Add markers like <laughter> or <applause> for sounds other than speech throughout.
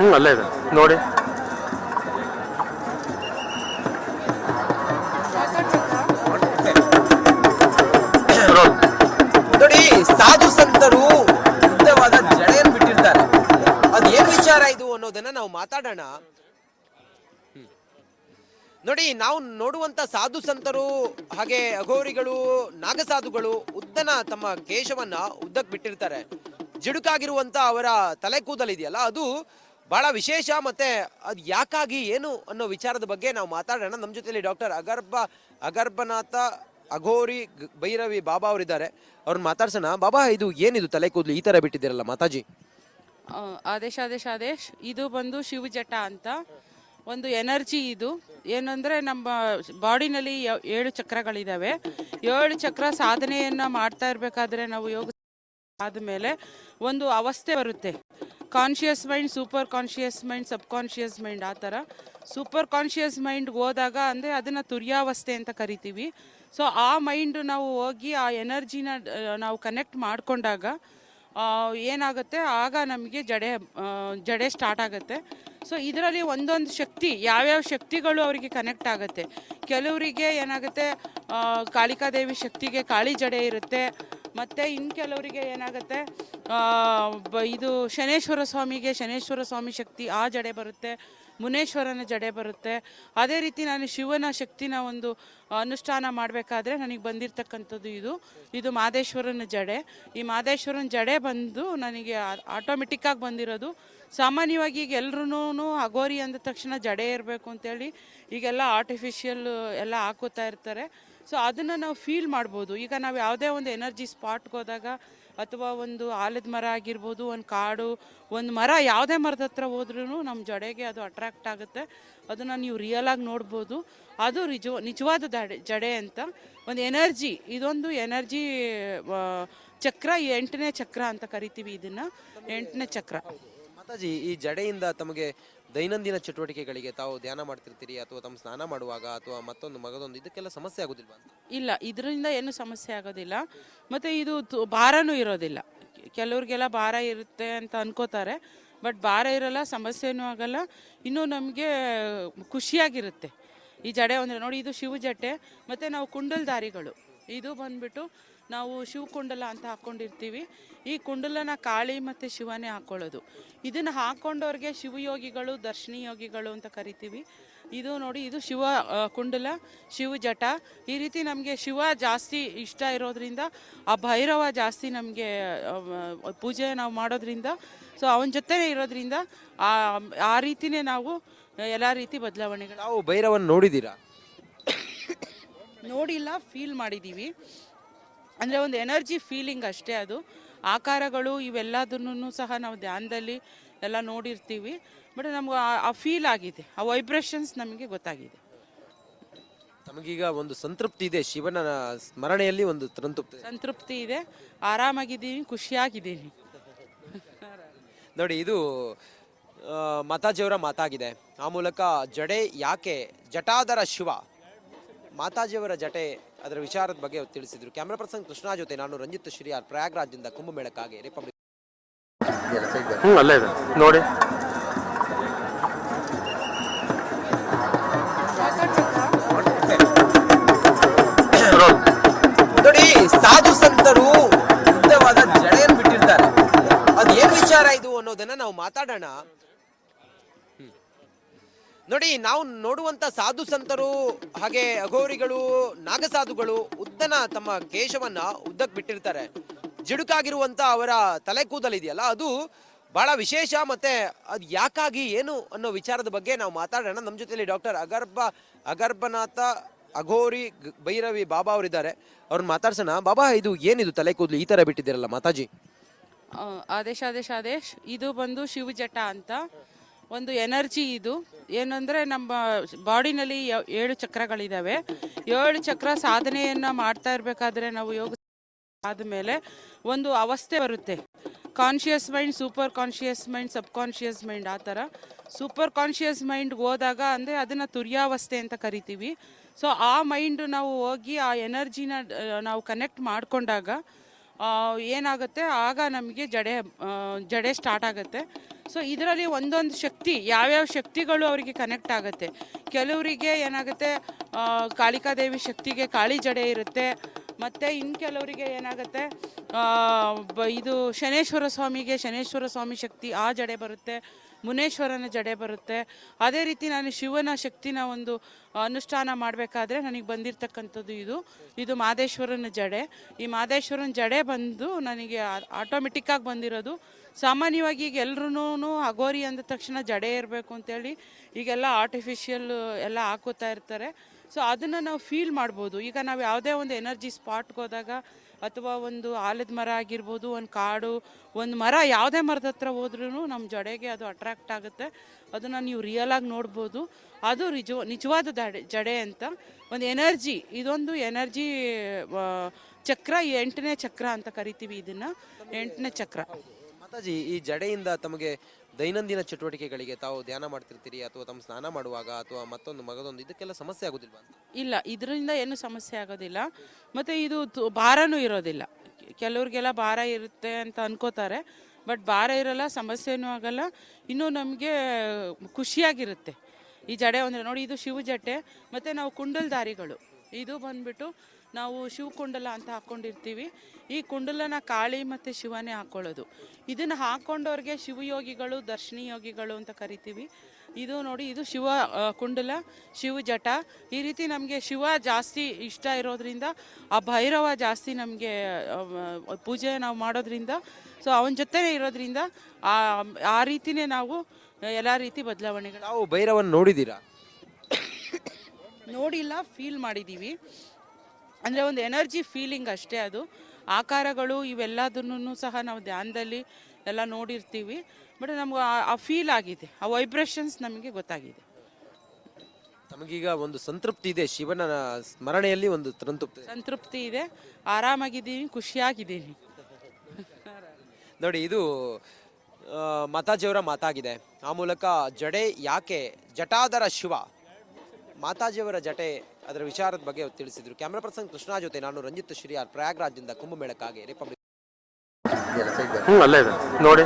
ಹ್ಞೂ ಅಲ್ಲೇ ಇದೆ. ನೋಡಿ. ನೋಡಿ ಸಾಧು ಸಂತರು ಉದ್ದವಾದ ಜಡೆಯನ್ನು ಬಿಟ್ಟಿರ್ತಾರೆ. ಅದು ಏನ್ ವಿಚಾರ ಇದು ಅನ್ನೋದನ್ನ ನಾವು ಮಾತಾಡೋಣ. ನೋಡಿ, ನಾವು ನೋಡುವಂತ ಸಾಧು ಸಂತರು, ಹಾಗೆ ಅಘೋರಿಗಳು, ನಾಗಸಾಧುಗಳು ಉದ್ದನ ತಮ್ಮ ಕೇಶವನ್ನ ಉದ್ದಕ್ ಬಿಟ್ಟಿರ್ತಾರೆ. ಜಿಡುಕಾಗಿರುವಂತ ಅವರ ತಲೆ ಕೂದಲಿದೆಯಲ್ಲ ಅದು ಬಹಳ ವಿಶೇಷ ಮತ್ತೆ ಅದು ಯಾಕಾಗಿ, ಏನು ಅನ್ನೋ ವಿಚಾರದ ಬಗ್ಗೆ ನಾವು ಮಾತಾಡೋಣ. ನಮ್ಮ ಜೊತೆಯಲ್ಲಿ ಡಾಕ್ಟರ್ ಅಗರ್ಭ ಅಗರ್ಭನಾಥ ಅಘೋರಿ ಭೈರವಿ ಬಾಬಾ ಅವರಿದ್ದಾರೆ. ಅವ್ರನ್ನ ಮಾತಾಡ್ಸೋಣ. ಬಾಬಾ, ಇದು ಏನಿದು ತಲೆ ಕೂದಲು ಈ ತರ ಬಿಟ್ಟಿದ್ದೀರಲ್ಲ ಮಾತಾಜಿ. ಆದೇಶ ಆದೇಶ, ಆದೇಶ್. ಇದು ಬಂದು ಶಿವಜಟ ಅಂತ ಒಂದು ಎನರ್ಜಿ ಇದು. ಏನಂದ್ರೆ ನಮ್ಮ ಬಾಡಿನಲ್ಲಿ ಏಳು ಚಕ್ರಗಳಿದಾವೆ. ಏಳು ಚಕ್ರ ಸಾಧನೆಯನ್ನ ಮಾಡ್ತಾ ಇರಬೇಕಾದ್ರೆ ನಾವು ಯೋಗ ಆದಮೇಲೆ ಒಂದು ಅವಸ್ಥೆ ಬರುತ್ತೆ. Conscious mind super conscious mind subconscious mind ಆ ಥರ. ಸೂಪರ್ ಕಾನ್ಷಿಯಸ್ ಮೈಂಡ್ಗೆ ಹೋದಾಗ ಅಂದರೆ ಅದನ್ನು ತುರ್ಯಾವಸ್ಥೆ ಅಂತ ಕರಿತೀವಿ. ಸೊ ಆ ಮೈಂಡ್ ನಾವು ಹೋಗಿ ಆ ಎನರ್ಜಿನ ನಾವು ಕನೆಕ್ಟ್ ಮಾಡಿಕೊಂಡಾಗ ಏನಾಗುತ್ತೆ? ಆಗ ನಮಗೆ ಜಡೆ ಜಡೆ ಸ್ಟಾರ್ಟ್ ಆಗುತ್ತೆ. ಸೊ ಇದರಲ್ಲಿ ಒಂದೊಂದು ಶಕ್ತಿ, ಯಾವ್ಯಾವ ಶಕ್ತಿಗಳು ಅವರಿಗೆ ಕನೆಕ್ಟ್ ಆಗುತ್ತೆ? ಕೆಲವರಿಗೆ ಏನಾಗುತ್ತೆ? ಕಾಳಿಕಾದೇವಿ ಶಕ್ತಿಗೆ ಕಾಳಿ ಜಡೆ ಇರುತ್ತೆ. ಮತ್ತು ಇನ್ನು ಕೆಲವರಿಗೆ ಏನಾಗುತ್ತೆ ಇದು ಶನೇಶ್ವರ ಸ್ವಾಮಿಗೆ ಶನೇಶ್ವರ ಸ್ವಾಮಿ ಶಕ್ತಿ ಆ ಜಡೆ ಬರುತ್ತೆ, ಮುನೇಶ್ವರನ ಜಡೆ ಬರುತ್ತೆ. ಅದೇ ರೀತಿ ನಾನು ಶಿವನ ಶಕ್ತಿನ ಒಂದು ಅನುಷ್ಠಾನ ಮಾಡಬೇಕಾದ್ರೆ ನನಗೆ ಬಂದಿರತಕ್ಕಂಥದ್ದು ಇದು. ಇದು ಮಾದೇಶ್ವರನ ಜಡೆ. ಈ ಮಾದೇಶ್ವರನ ಜಡೆ ಬಂದು ನನಗೆ ಆಟೋಮೆಟಿಕ್ಕಾಗಿ ಬಂದಿರೋದು. ಸಾಮಾನ್ಯವಾಗಿ ಈಗ ಎಲ್ರೂ ಅಗೋರಿ ಅಂದ ತಕ್ಷಣ ಜಡೆ ಇರಬೇಕು ಅಂತೇಳಿ ಈಗೆಲ್ಲ ಆರ್ಟಿಫಿಷಿಯಲ್ ಎಲ್ಲ ಹಾಕೋತಾ ಇರ್ತಾರೆ. ಸೊ ಅದನ್ನು ನಾವು ಫೀಲ್ ಮಾಡ್ಬೋದು. ಈಗ ನಾವು ಯಾವುದೇ ಒಂದು ಎನರ್ಜಿ ಸ್ಪಾಟ್ಗೆ ಹೋದಾಗ ಅಥವಾ ಒಂದು ಆಲದ ಮರ ಆಗಿರ್ಬೋದು, ಒಂದು ಕಾಡು, ಒಂದು ಮರ ಯಾವುದೇ ಮರದ ಹತ್ರ ಹೋದ್ರೂ ನಮ್ಮ ಜಡೆಗೆ ಅದು ಅಟ್ರಾಕ್ಟ್ ಆಗುತ್ತೆ. ಅದನ್ನು ನೀವು ರಿಯಲ್ ಆಗಿ ನೋಡ್ಬೋದು. ಅದು ನಿಜ ನಿಜವಾದ ಜಡೆ ಅಂತ. ಒಂದು ಎನರ್ಜಿ ಇದೊಂದು ಎನರ್ಜಿ ಚಕ್ರ, ಎಂಟನೇ ಚಕ್ರ ಅಂತ ಕರಿತೀವಿ ಇದನ್ನು. ಎಂಟನೇ ಚಕ್ರ. ಮಾತಾಜಿ, ಈ ಜಡೆಯಿಂದ ತಮಗೆ ದೈನಂದಿನ ಚಟುವಟಿಕೆಗಳಿಗೆ ತಾವು ಧ್ಯಾನ ಮಾಡ್ತಿರ್ತೀರಿ ಅಥವಾ ತಮ್ಮ ಸ್ನಾನ ಮಾಡುವಾಗ ಅಥವಾ ಮತ್ತೊಂದು ಮಗದೊಂದು, ಇದಕ್ಕೆಲ್ಲ ಸಮಸ್ಯೆ ಆಗೋದಿಲ್ಲ ಇಲ್ಲ, ಇದರಿಂದ ಏನು ಸಮಸ್ಯೆ ಆಗೋದಿಲ್ಲ. ಮತ್ತು ಇದು ತು- ಭಾರನೂ ಇರೋದಿಲ್ಲ. ಕೆಲವ್ರಿಗೆಲ್ಲ ಭಾರ ಇರುತ್ತೆ ಅಂತ ಅನ್ಕೋತಾರೆ. ಬಟ್ ಭಾರ ಇರಲ್ಲ, ಸಮಸ್ಯೆನೂ ಆಗಲ್ಲ. ಇನ್ನೂ ನಮಗೆ ಖುಷಿಯಾಗಿರುತ್ತೆ. ಈ ಜಡೆ ಅಂದರೆ ನೋಡಿ, ಇದು ಶಿವ ಜಟ್ಟೆ ಮತ್ತು ನಾವು ಕುಂಡಲ್ದಾರಿಗಳು. ಇದು ಬಂದ್ಬಿಟ್ಟು ನಾವು ಶಿವಕುಂಡಲ ಅಂತ ಹಾಕ್ಕೊಂಡಿರ್ತೀವಿ ಈ ಕುಂಡಲನ ಕಾಳಿ ಮತ್ತು ಶಿವನೇ ಹಾಕ್ಕೊಳ್ಳೋದು ಇದನ್ನು ಹಾಕ್ಕೊಂಡವ್ರಿಗೆ ಶಿವಯೋಗಿಗಳು ದರ್ಶನಿ ಯೋಗಿಗಳು ಅಂತ ಕರಿತೀವಿ. ಇದು ನೋಡಿ ಇದು ಶಿವ ಕುಂಡಲ ಶಿವ ಜಟ. ಈ ರೀತಿ ನಮಗೆ ಶಿವ ಜಾಸ್ತಿ ಇಷ್ಟ ಇರೋದ್ರಿಂದ ಆ ಭೈರವ ಜಾಸ್ತಿ ನಮಗೆ ಪೂಜೆ ನಾವು ಮಾಡೋದ್ರಿಂದ ಸೊ ಅವನ ಜೊತೆನೇ ಇರೋದ್ರಿಂದ ಆ ಆ ರೀತಿನೇ ನಾವು ಎಲ್ಲ ರೀತಿ ಬದಲಾವಣೆಗಳು. ನಾವು ಭೈರವನ ನೋಡಿದ್ದೀರಾ? ನೋಡಿಲ್ಲ ಫೀಲ್ ಮಾಡಿದ್ದೀವಿ. ಅಂದರೆ ಒಂದು ಎನರ್ಜಿ ಫೀಲಿಂಗ್ ಅಷ್ಟೇ ಅದು. ಆಕಾರಗಳು ಇವೆಲ್ಲದನ್ನೂ ಸಹ ನಾವು ಧ್ಯಾನದಲ್ಲಿ ಎಲ್ಲ ನೋಡಿರ್ತೀವಿ. ಬಟ್ ನಮ್ಗೆ ಆ- ಫೀಲ್ ಆಗಿದೆ. ಆ ವೈಬ್ರೇಷನ್ಸ್ ನಮಗೆ ಗೊತ್ತಾಗಿದೆ. ನಮಗೀಗ ಒಂದು ಸಂತೃಪ್ತಿ ಇದೆ. ಶಿವನ ಸ್ಮರಣೆಯಲ್ಲಿ ಒಂದು ಸಂತೃಪ್ತಿ. ಸಂತೃಪ್ತಿ ಇದೆ. ಆರಾಮಾಗಿದ್ದೀನಿ ಖುಷಿಯಾಗಿದ್ದೀನಿ. ನೋಡಿ ಇದು ಮಾತಾಜಿಯವರ ಮಾತಾಗಿದೆ. ಆ ಮೂಲಕ ಜಡೆ ಯಾಕೆ ಜಟಾದರ ಶಿವ? ಮಾತಾಜಿಯವರ ಜಟೆ ಅದರ ವಿಚಾರದ ಬಗ್ಗೆ ತಿಳಿಸಿದರು ಕ್ಯಾಮ್ರಾ ಪರ್ಸನ್ ಕೃಷ್ಣ ಜೊತೆ ನಾನು ರಂಜಿತ್ ಶ್ರೀಯಾರ್ ಪ್ರಯಾಗ್ರಾಜ್ದಿಂದ ಕುಂಭಮೇಳಕ್ಕಾಗಿ ರಿಪಬ್ಲಿಕ್ ಹ್ಞೂ ಅಲ್ಲೇ ಇದೆ ನೋಡಿ. ನೋಡಿ ಸಾಧು ಸಂತರು ಉದ್ದವಾದ ಜಡೆಯನ್ನು ಬಿಟ್ಟಿರ್ತಾರೆ ಅದು ಏನ್ ವಿಚಾರ ಇದು ಅನ್ನೋದನ್ನ ನಾವು ಮಾತಾಡೋಣ. ನೋಡಿ, ನಾವು ನೋಡುವಂತ ಸಾಧು ಸಂತರು, ಹಾಗೆ ಅಘೋರಿಗಳು, ನಾಗಸಾಧುಗಳು, ಉದ್ದನ ತಮ್ಮ ಕೇಶವನ್ನ ಉದ್ದಕ್ ಬಿಟ್ಟಿರ್ತಾರೆ. ಜಿಡುಕಾಗಿರುವಂತ ಅವರ ತಲೆ ಕೂದಲಿದೆಯಲ್ಲ, ಅದು ಬಹಳ ವಿಶೇಷ ಮತ್ತೆ ಅದು ಯಾಕಾಗಿ, ಏನು ಅನ್ನೋ ವಿಚಾರದ ಬಗ್ಗೆ ನಾವು ಮಾತಾಡೋಣ. ನಮ್ಮ ಜೊತೆಯಲ್ಲಿ ಡಾಕ್ಟರ್ ಅಗರ್ಭ ಅಗರ್ಭನಾಥ ಅಘೋರಿ ಭೈರವಿ, ಬಾಬಾ ಅವರಿದ್ದಾರೆ. ಅವ್ರನ್ನ ಮಾತಾಡ್ಸೋಣ. ಬಾಬಾ, ಇದು ಏನಿದು ತಲೆ ಕೂದಲು? ಈ ತರ ಬಿಟ್ಟಿದ್ದೀರಲ್ಲ ಮಾತಾಜಿ. ಆದೇಶ ಆದೇಶ, ಆದೇಶ್. ಇದು ಬಂದು ಶಿವಜಟ ಅಂತ. ಒಂದು ಎನರ್ಜಿ ಇದು. ಏನಂದ್ರೆ ನಮ್ಮ ಬಾಡಿನಲ್ಲಿ ಏಳು ಚಕ್ರಗಳಿದಾವೆ. ಏಳು ಚಕ್ರ ಸಾಧನೆಯನ್ನ ಮಾಡ್ತಾ ಇರಬೇಕಾದ್ರೆ ನಾವು ಯೋಗ ಆದಮೇಲೆ ಒಂದು ಅವಸ್ಥೆ ಬರುತ್ತೆ. Conscious mind super conscious mind subconscious mind ಆ ಥರ. ಸೂಪರ್ ಕಾನ್ಷಿಯಸ್ ಮೈಂಡ್ಗೆ ಹೋದಾಗ ಅಂದರೆ ಅದನ್ನು ತುರ್ಯಾವಸ್ಥೆ ಅಂತ ಕರಿತೀವಿ. ಸೊ ಆ ಮೈಂಡ್ ನಾವು ಹೋಗಿ ಆ ಎನರ್ಜಿನ ನಾವು ಕನೆಕ್ಟ್ ಮಾಡಿಕೊಂಡಾಗ ಏನಾಗುತ್ತೆ? ಆಗ ನಮಗೆ ಜಡೆ ಜಡೆ ಸ್ಟಾರ್ಟ್ ಆಗುತ್ತೆ. ಸೊ ಇದರಲ್ಲಿ ಒಂದೊಂದು ಶಕ್ತಿ, ಯಾವ್ಯಾವ ಶಕ್ತಿಗಳು ಅವರಿಗೆ ಕನೆಕ್ಟ್ ಆಗುತ್ತೆ. ಕೆಲವರಿಗೆ ಏನಾಗುತ್ತೆ ಕಾಳಿಕಾದೇವಿ ಶಕ್ತಿಗೆ ಕಾಳಿ ಜಡೆ ಇರುತ್ತೆ. ಮತ್ತು ಇನ್ನು ಕೆಲವರಿಗೆ ಏನಾಗುತ್ತೆ ಇದು ಶನೇಶ್ವರ ಸ್ವಾಮಿಗೆ ಶನೇಶ್ವರ ಸ್ವಾಮಿ ಶಕ್ತಿ ಆ ಜಡೆ ಬರುತ್ತೆ, ಮುನೇಶ್ವರನ ಜಡೆ ಬರುತ್ತೆ. ಅದೇ ರೀತಿ ನಾನು ಶಿವನ ಶಕ್ತಿನ ಒಂದು ಅನುಷ್ಠಾನ ಮಾಡಬೇಕಾದ್ರೆ ನನಗೆ ಬಂದಿರತಕ್ಕಂಥದ್ದು ಇದು. ಇದು ಮಾದೇಶ್ವರನ ಜಡೆ. ಈ ಮಾದೇಶ್ವರನ ಜಡೆ ಬಂದು ನನಗೆ ಆಟೋಮೆಟಿಕ್ಕಾಗಿ ಬಂದಿರೋದು ಸಾಮಾನ್ಯವಾಗಿ ಈಗ ಎಲ್ರೂ ಅಗೋರಿ ಅಂದ ತಕ್ಷಣ ಜಡೆ ಇರಬೇಕು ಅಂತೇಳಿ ಈಗೆಲ್ಲ ಆರ್ಟಿಫಿಷಿಯಲ್ ಎಲ್ಲ ಹಾಕೋತಾ ಇರ್ತಾರೆ. ಸೊ ಅದನ್ನು ನಾವು ಫೀಲ್ ಮಾಡ್ಬೋದು. ಈಗ ನಾವು ಯಾವುದೇ ಒಂದು ಎನರ್ಜಿ ಸ್ಪಾಟ್ಗೆ ಹೋದಾಗ ಅಥವಾ ಒಂದು ಆಲದ ಮರ ಆಗಿರ್ಬೋದು, ಒಂದು ಕಾಡು, ಒಂದು ಮರ ಯಾವುದೇ ಮರದ ಹತ್ರ ಹೋದ್ರೂ ನಮ್ಮ ಜಡೆಗೆ ಅದು ಅಟ್ರಾಕ್ಟ್ ಆಗುತ್ತೆ. ಅದನ್ನು ನೀವು ರಿಯಲ್ ಆಗಿ ನೋಡ್ಬೋದು. ಅದು ನಿಜ, ನಿಜವಾದ ಜಡೆ ಜಡೆ ಅಂತ. ಒಂದು ಎನರ್ಜಿ ಇದೊಂದು ಎನರ್ಜಿ ಚಕ್ರ, ಎಂಟನೇ ಚಕ್ರ ಅಂತ ಕರಿತೀವಿ ಇದನ್ನು. ಎಂಟನೇ ಚಕ್ರ. ಮಾತಾಜಿ, ಈ ಜಡೆಯಿಂದ ತಮಗೆ ದೈನಂದಿನ ಚಟುವಟಿಕೆಗಳಿಗೆ ತಾವು ಧ್ಯಾನ ಮಾಡ್ತಿರ್ತೀರಿ ಅಥವಾ ತಮ್ಮ ಸ್ನಾನ ಮಾಡುವಾಗ ಅಥವಾ ಮತ್ತೊಂದು ಮಗದೊಂದು ಇದಕ್ಕೆಲ್ಲ ಸಮಸ್ಯೆ ಆಗೋದಿಲ್ವಾ ಇಲ್ಲ, ಇದರಿಂದ ಏನು ಸಮಸ್ಯೆ ಆಗೋದಿಲ್ಲ. ಮತ್ತು ಇದು ತು- ಭಾರನೂ ಇರೋದಿಲ್ಲ. ಕೆಲವ್ರಿಗೆಲ್ಲ ಭಾರ ಇರುತ್ತೆ ಅಂತ ಅನ್ಕೋತಾರೆ. ಬಟ್ ಭಾರ ಇರಲ್ಲ, ಸಮಸ್ಯೆನೂ ಆಗಲ್ಲ. ಇನ್ನೂ ನಮಗೆ ಖುಷಿಯಾಗಿರುತ್ತೆ. ಈ ಜಡೆ ಅಂದರೆ ನೋಡಿ, ಇದು ಶಿವ ಜಟ್ಟೆ ಮತ್ತು ನಾವು ಕುಂಡಲ್ದಾರಿಗಳು. ಇದು ಬಂದ್ಬಿಟ್ಟು ನಾವು ಶಿವಕುಂಡಲ ಅಂತ ಹಾಕ್ಕೊಂಡಿರ್ತೀವಿ ಈ ಕುಂಡಲನ ಕಾಳಿ ಮತ್ತು ಶಿವನೇ ಹಾಕ್ಕೊಳ್ಳೋದು ಇದನ್ನು ಹಾಕ್ಕೊಂಡವ್ರಿಗೆ ಶಿವಯೋಗಿಗಳು ದರ್ಶನಿ ಯೋಗಿಗಳು ಅಂತ ಕರಿತೀವಿ. ಇದು ನೋಡಿ ಇದು ಶಿವ ಕುಂಡಲ ಶಿವ ಜಟ. ಈ ರೀತಿ ನಮಗೆ ಶಿವ ಜಾಸ್ತಿ ಇಷ್ಟ ಇರೋದ್ರಿಂದ ಆ ಭೈರವ ಜಾಸ್ತಿ ನಮಗೆ ಪೂಜೆ ನಾವು ಮಾಡೋದ್ರಿಂದ ಸೊ ಅವನ ಜೊತೆನೇ ಇರೋದ್ರಿಂದ ಆ ಆ ರೀತಿನೇ ನಾವು ಎಲ್ಲ ರೀತಿ ಬದಲಾವಣೆಗಳು. ನಾವು ಭೈರವನ ನೋಡಿದ್ದೀರಾ? ನೋಡಿಲ್ಲ ಫೀಲ್ ಮಾಡಿದ್ದೀವಿ ಅಂದರೆ ಒಂದು ಎನರ್ಜಿ ಫೀಲಿಂಗ್ ಅಷ್ಟೇ ಅದು. ಆಕಾರಗಳು ಇವೆಲ್ಲದನ್ನು ಸಹ ನಾವು ಧ್ಯಾನದಲ್ಲಿ ಎಲ್ಲ ನೋಡಿರ್ತೀವಿ. ಬಟ್ ನಮ್ಗೆ ಆ- ಫೀಲ್ ಆಗಿದೆ. ಆ ವೈಬ್ರೇಷನ್ಸ್ ನಮಗೆ ಗೊತ್ತಾಗಿದೆ. ನಮಗೀಗ ಒಂದು ಸಂತೃಪ್ತಿ ಇದೆ. ಶಿವನ ಸ್ಮರಣೆಯಲ್ಲಿ ಒಂದು ಸಂತೃಪ್ತಿ. ಸಂತೃಪ್ತಿ ಇದೆ. ಆರಾಮಾಗಿದ್ದೀನಿ ಖುಷಿಯಾಗಿದ್ದೀನಿ. <laughs> ನೋಡಿ ಇದು ಮಾತಾಜಿಯವರ ಮಾತಾಗಿದೆ. ಆ ಮೂಲಕ ಜಡೆ ಯಾಕೆ ಜಟಾದರ ಶಿವ? ಮಾತಾಜಿಯವರ ಜಟೆ ಅದರ ವಿಚಾರದ ಬಗ್ಗೆ ತಿಳಿಸಿದ್ರು. ಕ್ಯಾಮರಾ ಪರ್ಸನ್ ಕೃಷ್ಣ ಜೊತೆ ನಾನು ರಂಜಿತ್ ಶ್ರೀಯಾರ್ ಪ್ರಯಾಗ್ರಾಜ್ದಿಂದ ಕುಂಭಮೇಳಕ್ಕಾಗಿ ರಿಪಬ್ಲಿಕ್ ಹ್ಞೂ ಅಲ್ಲೇ ಇದೆ. ನೋಡಿ.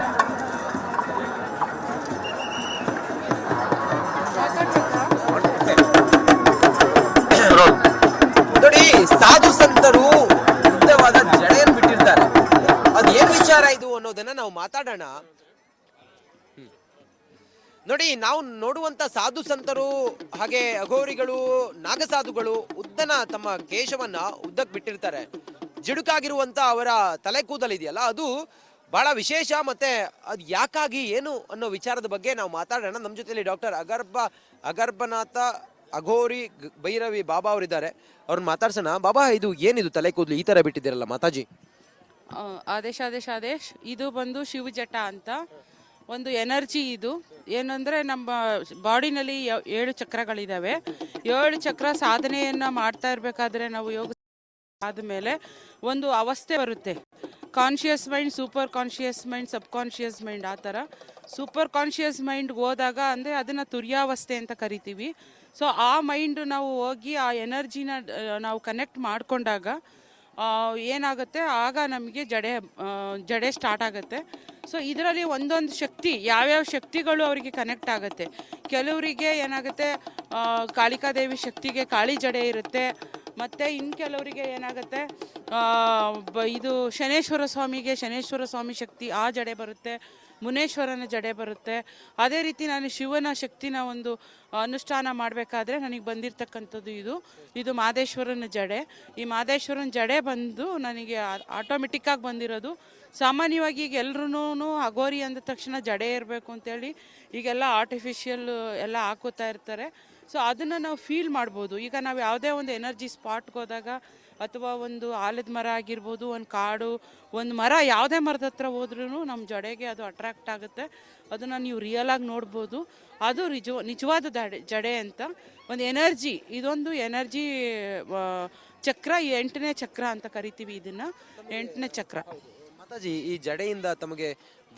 ಸಾಧು ಸಂತರು ಉದ್ದವಾದ ಜಡೆಯನ್ನು ಬಿಟ್ಟಿರ್ತಾರೆ. ಅದು ಏನ್ ವಿಚಾರ ಇದು ಅನ್ನೋದನ್ನ ನಾವು ಮಾತಾಡೋಣ. ನೋಡಿ, ನಾವು ನೋಡುವಂತ ಸಾಧು ಸಂತರು, ಹಾಗೆ ಅಘೋರಿಗಳು, ನಾಗಸಾಧುಗಳು, ಉದ್ದನ ತಮ್ಮ ಕೇಶವನ್ನ ಉದ್ದಕ್ಕೆ ಬಿಟ್ಟಿರ್ತಾರೆ. ಜಿಡುಕಾಗಿರುವಂತ ಅವರ ತಲೆ ಕೂದಲಿದೆಯಲ್ಲ, ಅದು ಬಹಳ ವಿಶೇಷ ಮತ್ತೆ ಅದು ಯಾಕಾಗಿ, ಏನು ಅನ್ನೋ ವಿಚಾರದ ಬಗ್ಗೆ ನಾವು ಮಾತಾಡೋಣ. ನಮ್ಮ ಜೊತೆಯಲ್ಲಿ ಡಾಕ್ಟರ್ ಅಗರ್ಭ ಅಗರ್ಭನಾಥ ಅಘೋರಿ ಭೈರವಿ ಬಾಬಾ ಅವರಿದ್ದಾರೆ. ಅವ್ರನ್ನ ಮಾತಾಡ್ಸೋಣ. ಬಾಬಾ, ಇದು ಏನಿದು ತಲೆ ಕೂದಲು? ಈ ತರ ಬಿಟ್ಟಿದ್ದೀರಲ್ಲ ಮಾತಾಜಿ. ಆದೇಶ ಆದೇಶ, ಆದೇಶ್. ಇದು ಬಂದು ಶಿವಜಟ ಅಂತ. ಒಂದು ಎನರ್ಜಿ ಇದು. ಏನಂದರೆ ನಮ್ಮ ಬಾಡಿನಲ್ಲಿ ಏಳು ಚಕ್ರಗಳಿದ್ದಾವೆ ಏಳು ಚಕ್ರ ಸಾಧನೆಯನ್ನು ಮಾಡ್ತಾ ಇರಬೇಕಾದ್ರೆ ನಾವು ಯೋಗ ಆದಮೇಲೆ ಒಂದು ಅವಸ್ಥೆ ಬರುತ್ತೆ. Conscious mind, super conscious mind, subconscious mind ಆ ಥರ. ಸೂಪರ್ ಕಾನ್ಷಿಯಸ್ ಮೈಂಡ್ಗೆ ಹೋದಾಗ ಅಂದರೆ ಅದನ್ನು ತುರ್ಯಾವಸ್ಥೆ ಅಂತ ಕರಿತೀವಿ. ಸೊ ಆ ಮೈಂಡ್ ನಾವು ಹೋಗಿ ಆ ಎನರ್ಜಿನ ನಾವು ಕನೆಕ್ಟ್ ಮಾಡಿಕೊಂಡಾಗ ಏನಾಗುತ್ತೆ? ಆಗ ನಮಗೆ ಜಡೆ ಜಡೆ ಸ್ಟಾರ್ಟ್ ಆಗುತ್ತೆ. ಸೊ ಇದರಲ್ಲಿ ಒಂದೊಂದು ಶಕ್ತಿ, ಯಾವ್ಯಾವ ಶಕ್ತಿಗಳು ಅವರಿಗೆ ಕನೆಕ್ಟ್ ಆಗುತ್ತೆ. ಕೆಲವರಿಗೆ ಏನಾಗುತ್ತೆ ಕಾಳಿಕಾದೇವಿ ಶಕ್ತಿಗೆ ಕಾಳಿ ಜಡೆ ಇರುತ್ತೆ. ಮತ್ತು ಇನ್ನು ಕೆಲವರಿಗೆ ಏನಾಗುತ್ತೆ ಇದು ಶನೇಶ್ವರ ಸ್ವಾಮಿಗೆ ಶನೇಶ್ವರ ಸ್ವಾಮಿ ಶಕ್ತಿ ಆ ಜಡೆ ಬರುತ್ತೆ. ಮುನೇಶ್ವರನ ಜಡೆ ಬರುತ್ತೆ. ಅದೇ ರೀತಿ ನಾನು ಶಿವನ ಶಕ್ತಿನ ಒಂದು ಅನುಷ್ಠಾನ ಮಾಡಬೇಕಾದ್ರೆ ನನಗೆ ಬಂದಿರತಕ್ಕಂಥದ್ದು ಇದು. ಇದು ಮಾದೇಶ್ವರನ ಜಡೆ. ಈ ಮಾದೇಶ್ವರನ ಜಡೆ ಬಂದು ನನಗೆ ಆಟೋಮೆಟಿಕ್ಕಾಗಿ ಬಂದಿರೋದು. ಸಾಮಾನ್ಯವಾಗಿ ಈಗ ಎಲ್ರೂ ಅಗೋರಿ ಅಂದ ತಕ್ಷಣ ಜಡೆ ಇರಬೇಕು ಅಂತೇಳಿ ಈಗೆಲ್ಲ ಆರ್ಟಿಫಿಷಿಯಲ್ ಎಲ್ಲ ಹಾಕೋತಾ ಇರ್ತಾರೆ. ಸೊ ಅದನ್ನು ನಾವು ಫೀಲ್ ಮಾಡ್ಬೋದು. ಈಗ ನಾವು ಯಾವುದೇ ಒಂದು ಎನರ್ಜಿ ಸ್ಪಾಟ್ಗೆ ಹೋದಾಗ ಅಥವಾ ಒಂದು ಆಲದ ಮರ ಆಗಿರ್ಬೋದು, ಒಂದು ಕಾಡು, ಒಂದು ಮರ, ಯಾವುದೇ ಮರದ ಹತ್ರ ಹೋದ್ರೂ ನಮ್ಮ ಜಡೆಗೆ ಅದು ಅಟ್ರಾಕ್ಟ್ ಆಗುತ್ತೆ. ಅದನ್ನು ನೀವು ರಿಯಲ್ ಆಗಿ ನೋಡ್ಬೋದು. ಅದು ನಿಜ, ನಿಜವಾದ ಜಡೆ ಜಡೆ ಅಂತ. ಒಂದು ಎನರ್ಜಿ, ಇದೊಂದು ಎನರ್ಜಿ ಚಕ್ರ, ಎಂಟನೇ ಚಕ್ರ ಅಂತ ಕರಿತೀವಿ ಇದನ್ನು. ಎಂಟನೇ ಚಕ್ರ. ಮಾತಾಜಿ, ಈ ಜಡೆಯಿಂದ ತಮಗೆ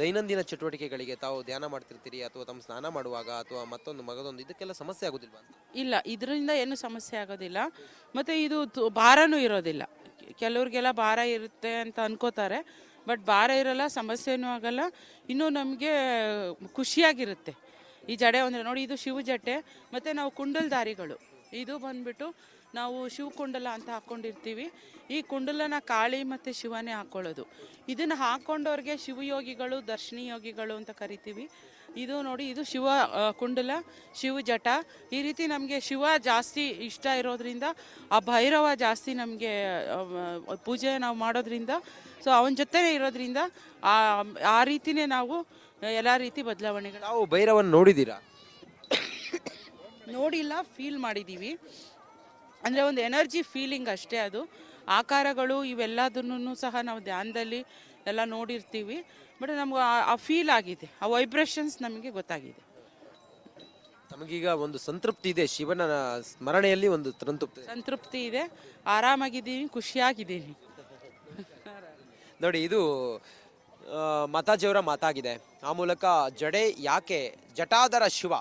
ದೈನಂದಿನ ಚಟುವಟಿಕೆಗಳಿಗೆ ತಾವು ಧ್ಯಾನ ಮಾಡ್ತಿರ್ತೀರಿ ಅಥವಾ ತಮ್ಮ ಸ್ನಾನ ಮಾಡುವಾಗ ಅಥವಾ ಮತ್ತೊಂದು ಮಗದೊಂದು, ಇದಕ್ಕೆಲ್ಲ ಸಮಸ್ಯೆ ಆಗೋದಿಲ್ವಾ ಇಲ್ಲ, ಇದರಿಂದ ಏನು ಸಮಸ್ಯೆ ಆಗೋದಿಲ್ಲ. ಮತ್ತು ಇದು ತು- ಭಾರನೂ ಇರೋದಿಲ್ಲ. ಕೆಲವ್ರಿಗೆಲ್ಲ ಭಾರ ಇರುತ್ತೆ ಅಂತ ಅನ್ಕೋತಾರೆ. ಬಟ್ ಭಾರ ಇರಲ್ಲ, ಸಮಸ್ಯೆನೂ ಆಗಲ್ಲ. ಇನ್ನೂ ನಮಗೆ ಖುಷಿಯಾಗಿರುತ್ತೆ. ಈ ಜಡೆ ಅಂದರೆ ನೋಡಿ, ಇದು ಶಿವ ಜಟೆ ಮತ್ತು ನಾವು ಕುಂಡಲ್ದಾರಿಗಳು. ಇದು ಬಂದ್ಬಿಟ್ಟು ನಾವು ಶಿವ ಕುಂಡಲ ಅಂತ ಹಾಕ್ಕೊಂಡಿರ್ತೀವಿ ಈ ಕುಂಡಲನ ಕಾಳಿ ಮತ್ತು ಶಿವನೇ ಹಾಕ್ಕೊಳ್ಳೋದು ಇದನ್ನು ಹಾಕ್ಕೊಂಡವ್ರಿಗೆ ಶಿವಯೋಗಿಗಳು ದರ್ಶನಿ ಯೋಗಿಗಳು ಅಂತ ಕರಿತೀವಿ. ಇದು ನೋಡಿ ಇದು ಶಿವ ಕುಂಡಲ ಶಿವ ಜಟ. ಈ ರೀತಿ ನಮಗೆ ಶಿವ ಜಾಸ್ತಿ ಇಷ್ಟ ಇರೋದ್ರಿಂದ ಆ ಭೈರವ ಜಾಸ್ತಿ ನಮಗೆ ಪೂಜೆ ನಾವು ಮಾಡೋದ್ರಿಂದ ಸೊ ಅವನ ಜೊತೆನೇ ಇರೋದ್ರಿಂದ ಆ ಆ ರೀತಿನೇ ನಾವು ಎಲ್ಲ ರೀತಿ ಬದಲಾವಣೆಗಳು. ನಾವು ಭೈರವನ್ ನೋಡಿದ್ದೀರಾ? ನೋಡಿಲ್ಲ ಫೀಲ್ ಮಾಡಿದ್ದೀವಿ. ಅಂದರೆ ಒಂದು ಎನರ್ಜಿ ಫೀಲಿಂಗ್ ಅಷ್ಟೇ ಅದು. ಆಕಾರಗಳು ಇವೆಲ್ಲದನ್ನು ಸಹ ನಾವು ಧ್ಯಾನದಲ್ಲಿ ಎಲ್ಲ ನೋಡಿರ್ತೀವಿ. ಬಟ್ ನಮ್ಗೆ ಆ- ಫೀಲ್ ಆಗಿದೆ. ಆ ವೈಬ್ರೇಷನ್ಸ್ ನಮಗೆ ಗೊತ್ತಾಗಿದೆ. ನಮಗೀಗ ಒಂದು ಸಂತೃಪ್ತಿ ಇದೆ. ಶಿವನ ಸ್ಮರಣೆಯಲ್ಲಿ ಒಂದು ಸಂತೃಪ್ತಿ ಸಂತೃಪ್ತಿ ಇದೆ. ಆರಾಮಾಗಿದ್ದೀನಿ ಖುಷಿಯಾಗಿದ್ದೀನಿ. ನೋಡಿ ಇದು ಮಾತಾಜಿಯವರ ಮಾತಾಗಿದೆ. ಆ ಮೂಲಕ ಜಡೆ ಯಾಕೆ ಜಟಾದರ ಶಿವ?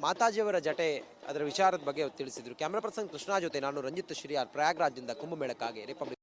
ಮಾತಾಜಿಯವರ ಜಟೆ ಅದರ ವಿಚಾರದ ಬಗ್ಗೆ ತಿಳಿಸಿದರು. ಕ್ಯಾಮ್ರಾ ಪರ್ಸನ್ ಕೃಷ್ಣ ಜೊತೆ ನಾನು ರಂಜಿತ್ ಶ್ರೀಯಾರ್ ಪ್ರಯಾಗ್ರಾಜ್ದಿಂದ ಕುಂಭಮೇಳಕ್ಕಾಗಿ ರಿಪಬ್ಲಿಕ್